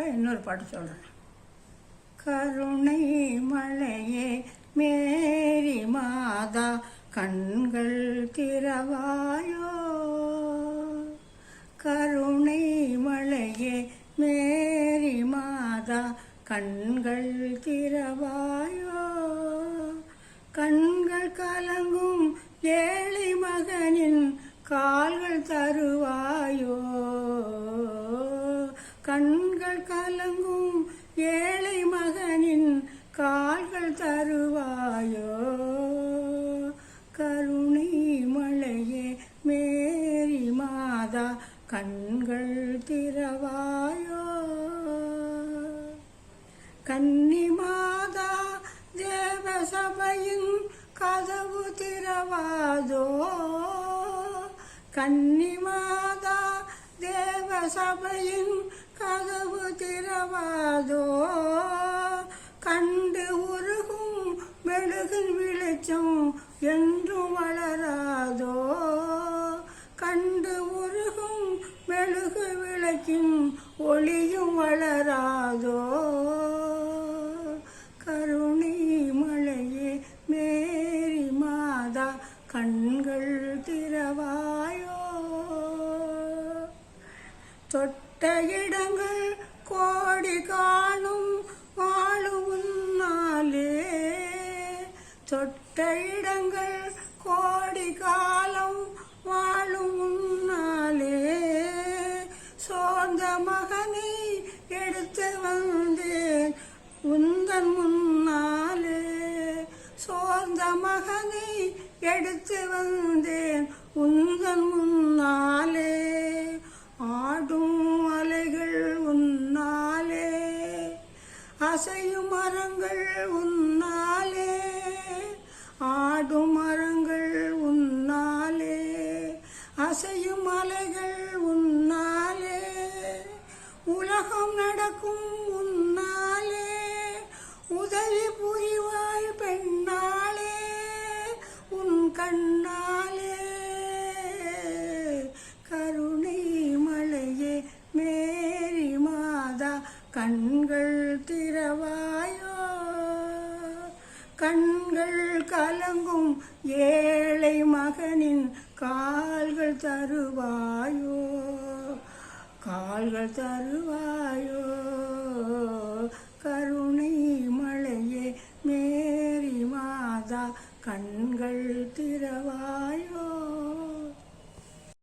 இப்போ இன்னொரு பாட்டு சொல்கிறேன் கருணை மலையே மேரி மாதா கண்கள் திறவாயோ? கருணை மலையே மேரி மாதா கண்கள் திறவாயோ? கண்கள் கலங்கும் ஏழை மகனின் கால்கள் தருவாயோ? கண்கள் கலங்கும் ஏழை மகனின் கால்கள் தருவாயோ? கருணை மழையே மேரி மாதா கண்கள் திறவாயோ? கன்னி மாதா தேவசபையின் கதவு திறவாதோ? கன்னி மாதா தேவ சபையின் கதவு திறவாதோ? கண்டு உருகும் மெழுகின் வெளிச்சம் என்றும் வளராதோ? கண்டு உருகும் மெழுகு விளக்கின் ஒளியும் வளராதோ? கருணை மலையே மேரி மாதா கண்கள் திறவா? தொட்ட இடங்கள் கோடி காணும் வாழும் தொட்ட இடங்கள் கோடி காலம் வாழும் உன்னாலே. சோர்ந்த மகனை எடுத்து வந்தேன் உந்தன் முன்னாலே. சோர்ந்த மகனை எடுத்து வந்தேன் உந்தன் முன்னாலே. அசையும் மரங்கள் உன்னாலே. ஆடும் மரம் கண்கள் திறவாயோ? கண்கள் கலங்கும் ஏழை மகனின் கால்கள் தருவாயோ? கால்கள் தருவாயோ? கருணை மழையே மேரி மாதா கண்கள் திறவாயோ?